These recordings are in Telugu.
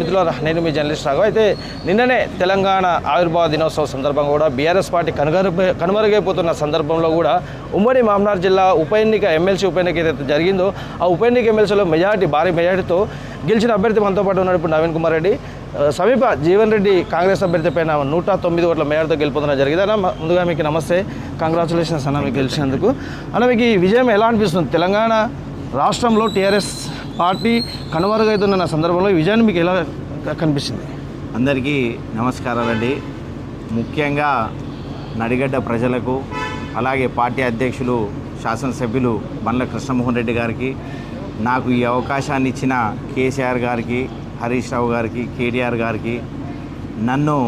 మిత్రులారా నేను మీ జర్నలిస్ట్ రాఘవ. అయితే నిన్ననే తెలంగాణ ఆవిర్భావ దినోత్సవం సందర్భంగా కూడా బీఆర్ఎస్ పార్టీ కనుగరు కనుమరుగైపోతున్న సందర్భంలో కూడా ఉమ్మడి మామనార్ జిల్లా ఉప ఎన్నిక ఎమ్మెల్సీ ఉప ఎన్నిక ఏదైతే జరిగిందో ఆ ఉప ఎన్నిక ఎమ్మెల్సీలో మెజార్టీ భారీ మెజార్టీతో గెలిచిన అభ్యర్థి మనతో పాటు ఉన్నాడు ఇప్పుడు నవీన్ కుమార్ రెడ్డి. సమీప జీవన్ రెడ్డి కాంగ్రెస్ అభ్యర్థి పైన నూట తొమ్మిది ఓట్ల మేయర్తో గెలుపొందడం జరిగింది. అన్న ముందుగా మీకు నమస్తే. కంగ్రాచులేషన్స్ అన్న మీకు గెలిచినందుకు. అన్న మీకు ఈ విజయం ఎలా అనిపిస్తుంది? తెలంగాణ రాష్ట్రంలో టీఆర్ఎస్ పార్టీ కనుమరుగైతున్న సందర్భంలో విజయాన్ని మీకు ఎలా కనిపిస్తుంది? అందరికీ నమస్కారాలండి ముఖ్యంగా నడిగడ్డ ప్రజలకు అలాగే పార్టీ అధ్యక్షులు శాసనసభ్యులు బండ్ల కృష్ణమోహన్ రెడ్డి గారికి నాకు ఈ అవకాశాన్ని ఇచ్చిన కేసీఆర్ గారికి హరీష్ రావు గారికి కేటీఆర్ గారికి నన్ను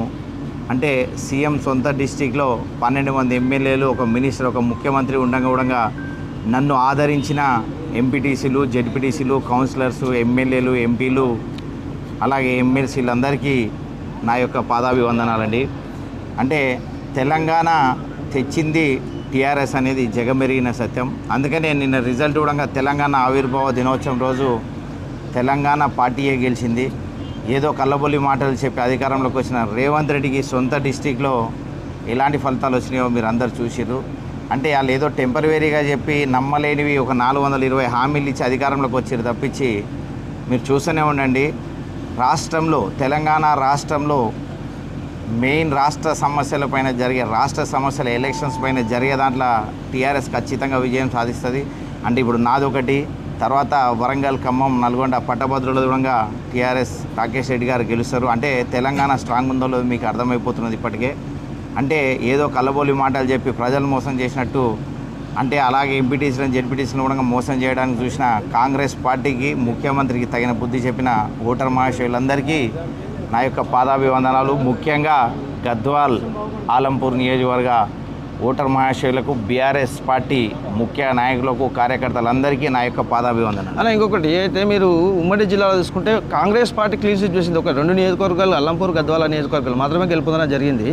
అంటే సీఎం సొంత డిస్టిక్లో పన్నెండు మంది ఎమ్మెల్యేలు ఒక మినిస్టర్ ఒక ముఖ్యమంత్రి ఉండగా ఉండగా నన్ను ఆదరించిన ఎంపీటీసీలు జెడ్పీటీసీలు కౌన్సిలర్స్ ఎమ్మెల్యేలు ఎంపీలు అలాగే ఎమ్మెల్సీలందరికీ నా యొక్క పాదాభివందనాలండి. అంటే తెలంగాణ తెచ్చింది టీఆర్ఎస్ అనేది జగమెరిగిన సత్యం. అందుకనే నిన్న రిజల్ట్ కూడా తెలంగాణ ఆవిర్భావ దినోత్సవం రోజు తెలంగాణ పార్టీయే గెలిచింది. ఏదో కల్లబొల్లి మాటలు చెప్పి అధికారంలోకి వచ్చిన రేవంత్ రెడ్డికి సొంత డిస్టిక్లో ఎలాంటి ఫలితాలు వచ్చినాయో మీరు అందరు చూసిర్రు. అంటే వాళ్ళు ఏదో టెంపరీగా చెప్పి నమ్మలేనివి ఒక నాలుగు వందల ఇరవై హామీలు ఇచ్చి అధికారంలోకి వచ్చారు తప్పించి మీరు చూస్తూనే ఉండండి. రాష్ట్రంలో తెలంగాణ రాష్ట్రంలో మెయిన్ రాష్ట్ర సమస్యల పైన జరిగే రాష్ట్ర సమస్యల ఎలక్షన్స్ పైన జరిగే దాంట్లో టీఆర్ఎస్ ఖచ్చితంగా విజయం సాధిస్తుంది. అంటే ఇప్పుడు నాదొకటి తర్వాత వరంగల్ ఖమ్మం నల్గొండ పట్టభద్రుల దూరంగా టీఆర్ఎస్ రాకేష్ రెడ్డి గారు గెలుస్తారు. అంటే తెలంగాణ స్ట్రాంగ్ ఉందో మీకు అర్థమైపోతున్నది ఇప్పటికే. అంటే ఏదో కల్లబోలి మాటలు చెప్పి ప్రజలు మోసం చేసినట్టు అంటే అలాగే ఎంపీటీసీలను జెడ్పీటీసీలను కూడా మోసం చేయడానికి చూసిన కాంగ్రెస్ పార్టీకి ముఖ్యమంత్రికి తగిన బుద్ధి చెప్పిన ఓటర్ మహాశయులందరికీ నా యొక్క పాదాభివందనాలు. ముఖ్యంగా గద్వాల్ ఆలంపూర్ నియోజకవర్గ ఓటర్ మహాశయులకు బీఆర్ఎస్ పార్టీ ముఖ్య నాయకులకు కార్యకర్తలందరికీ నా యొక్క పాదాభివందనాలు. అలా ఇంకొకటి అయితే మీరు ఉమ్మడి జిల్లాలో చూసుకుంటే కాంగ్రెస్ పార్టీ క్లీన్ స్వీప్ చేసింది ఒక రెండు నియోజకవర్గాలు అల్లంపూర్ గద్వాల నియోజకవర్గాలు మాత్రమే గెలుపొందడం జరిగింది.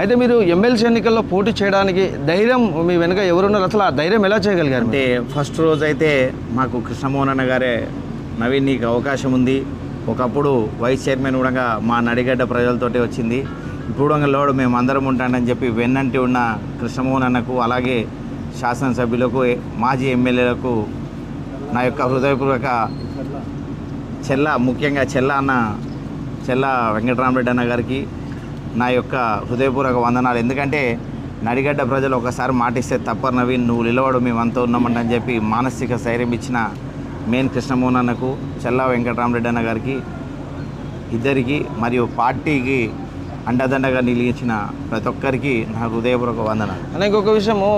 అయితే మీరు ఎమ్మెల్సీ ఎన్నికల్లో పోటీ చేయడానికి ధైర్యం మీ వెనుక ఎవరున్నారు? అసలు ఆ ధైర్యం ఎలా చేయగలిగారు? అంటే ఫస్ట్ రోజు అయితే మాకు కృష్ణమోహన్ అన్న గారే నవీన్ నీకు అవకాశం ఉంది. ఒకప్పుడు వైస్ చైర్మన్ కూడా మా నడిగడ్డ ప్రజలతోటి వచ్చింది. ఇప్పుడు మేము అందరం ఉంటానని చెప్పి వెన్నంటి ఉన్న కృష్ణమోహన్ అన్నకు అలాగే శాసనసభ్యులకు మాజీ ఎమ్మెల్యేలకు నా యొక్క హృదయపూర్వక చెల్ల ముఖ్యంగా చెల్ల అన్న చెల్ల వెంకటరామరెడ్డి అన్న గారికి నా యొక్క హృదయపూర్వక వందనాలు. ఎందుకంటే నడిగడ్డ ప్రజలు ఒకసారి మాటిస్తే తప్పరు నవీన్ నువ్వు నిలవడు మేమంతా ఉన్నామంటని చెప్పి మానసిక స్థైర్యం ఇచ్చిన మెయిన్ కృష్ణమోహన్ అన్నకు చెల్ల వెంకటరామరెడ్డి అన్న గారికి ఇద్దరికి మరియు పార్టీకి అండదండగా నిలిచిన ప్రతి ఒక్కరికి నా హృదయపూర్వక వందనాలు. అనే ఇంకొక విషయము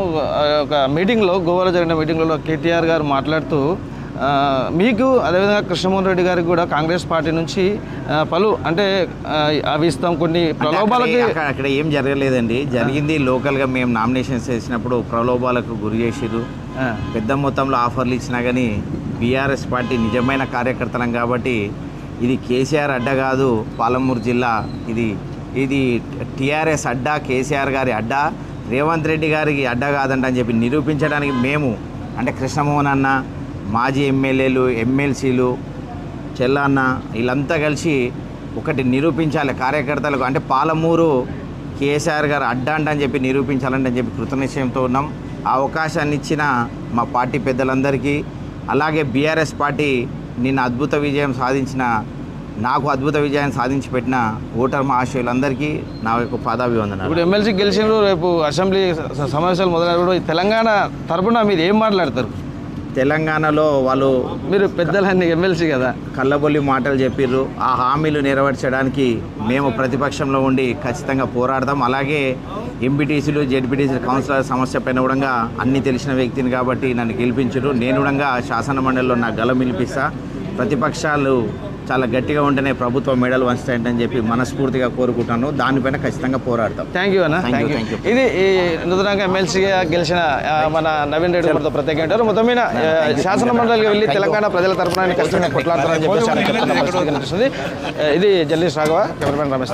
ఒక మీటింగ్లో గోవాలో జరిగిన మీటింగ్లో కేటీఆర్ గారు మాట్లాడుతూ మీకు అదేవిధంగా కృష్ణమోహన్ రెడ్డి గారికి కూడా కాంగ్రెస్ పార్టీ నుంచి పలు అంటే అవి ఇస్తాం కొన్ని ప్రలోభాలకి అక్కడ- ఏం జరగలేదండి. జరిగింది లోకల్గా మేము నామినేషన్స్ చేసినప్పుడు ప్రలోభాలకు గురి చేసిర్రు. ఆ, పెద్ద మొత్తంలో ఆఫర్లు ఇచ్చినా కానీ బీఆర్ఎస్ పార్టీ నిజమైన కార్యకర్తలం కాబట్టి ఇది కేసీఆర్ అడ్డ కాదు పాలమూరు జిల్లా ఇది ఇది టీఆర్ఎస్ అడ్డా కేసీఆర్ గారి అడ్డా రేవంత్ రెడ్డి గారికి అడ్డా కాదంట అని చెప్పి నిరూపించడానికి మేము అంటే కృష్ణమోహన్ అన్న మాజీ ఎమ్మెల్యేలు ఎమ్మెల్సీలు చెల్లన్న వీళ్ళంతా కలిసి ఒకటి నిరూపించాలి కార్యకర్తలకు. అంటే పాలమూరు కేసీఆర్ గారు అడ్డా అంట అని చెప్పి నిరూపించాలంటే అని చెప్పి కృతనిశ్చయంతో ఉన్నాం. ఆ అవకాశాన్ని ఇచ్చిన మా పార్టీ పెద్దలందరికీ అలాగే బీఆర్ఎస్ పార్టీ నిన్న అద్భుత విజయం సాధించిన నాకు అద్భుత విజయాన్ని సాధించి పెట్టిన ఓటర్ మహాశయులందరికీ నా యొక్క పాదాభివందనాలు. ఇప్పుడు ఎమ్మెల్సీ గెలిచినప్పుడు రేపు అసెంబ్లీ సమావేశాలు మొదలైనప్పుడు తెలంగాణ తరపున మీరు ఏం మాట్లాడతారు? తెలంగాణలో వాళ్ళు మీరు పెద్దలన్నీ ఎమ్మెల్సీ కదా. కళ్ళబొల్లి మాటలు చెప్పిర్రు. ఆ హామీలు నెరవేర్చడానికి మేము ప్రతిపక్షంలో ఉండి ఖచ్చితంగా పోరాడతాం. అలాగే ఎంపీటీసీలు జెడ్పీటీసీ కౌన్సిలర్ సమస్య పైన కూడా అన్ని తెలిసిన వ్యక్తిని కాబట్టి నన్ను గెలిపించరు నేను కూడా శాసన మండలిలో నా గలం వినిపిస్తా. ప్రతిపక్షాలు చాలా గట్టిగా ఉంటేనే ప్రభుత్వం మెడలు వంచుతాయంటని చెప్పి మనస్ఫూర్తిగా కోరుకుంటాను. దానిపైన ఖచ్చితంగా పోరాడతాం. థ్యాంక్ యూ అన్న. Thank you. ఇది ఈ నూతనంగా ఎమ్మెల్సీగా గెలిచిన మన నవీన్ రెడ్డి గారితో ప్రత్యేక ఉంటారు. మొత్తం మీద శాసన మండలికి వెళ్ళి తెలంగాణ ప్రజల ఖచ్చితంగా కొట్లాడతారని చెప్పేసి ఆయన చెప్తున్న పరిస్థితి కనిపిస్తుంది. ఆ, ఇది జర్నలిస్ట్ రాఘవ కెమెరామెన్ రమేష్.